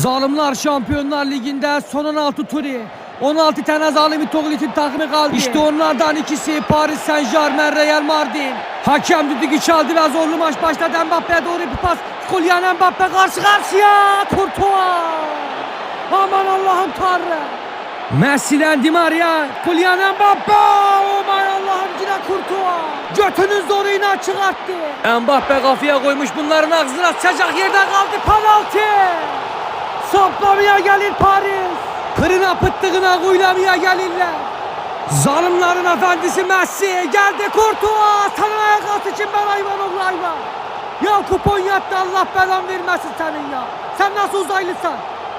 Zalimler Şampiyonlar Ligi'nde son 16 turi. 16 tane zalim Togolit'in takımı kaldı. İşte onlardan ikisi Paris Saint Germain Real Madrid. Hakem düdüğü çaldı ve zorlu maç başladı. Mbappe'ye doğru bir pas. Kylian Mbappe karşı karşıya. Courtois. Aman Allah'ım Tanrı. Messi'den Di Maria. Kylian Mbappe. My Allah'ım yine Courtois. Götünün zoruyla çıkarttı. Mbappe kafaya koymuş bunların ağzına sıçacak yerden kaldı penaltı. Saplamaya gelir Paris. Kırına pıttığına kuylamaya gelirler. Zalimlerin efendisi Messi geldi Courtois. Sana ayak altı için ben hayvan oğlu hayvan. Ya kupon yattı Allah belan vermesin senin ya. Sen nasıl uzaylısın?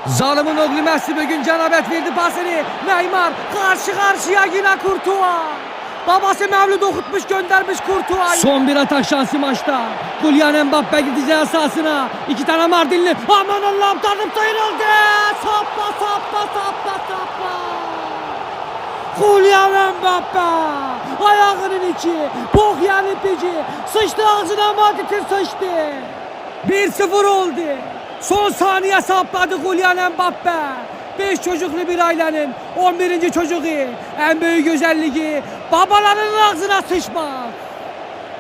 Zalimin oğlu Messi bugün cenabet verdi pasını. Neymar karşı karşıya yine Courtois. Babası Mevlüt okutmuş göndermiş Courtois. Son bir atak şansı maçta. Kylian Mbappe gideceği sahasına. İki tane Mardinli. Aman Allah'ım tanrım sıyrıldı. Sapla sapla sapla sapla. Kylian Mbappe. Ayağının içi. Bok yani pici. Sıçtı ağzına Madrid'in sıçtı. 1-0 oldu. Son saniye sapladı Kylian Mbappe. 5 çocuklu bir ailenin 11. çocuğu. En büyük özelliği babalarının ağzına sıçmak.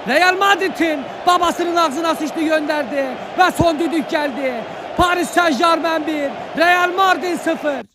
Real Madrid'in babasının ağzına sıçtı gönderdi ve son düdük geldi. Paris Saint Germain 1, Real Madrid 0.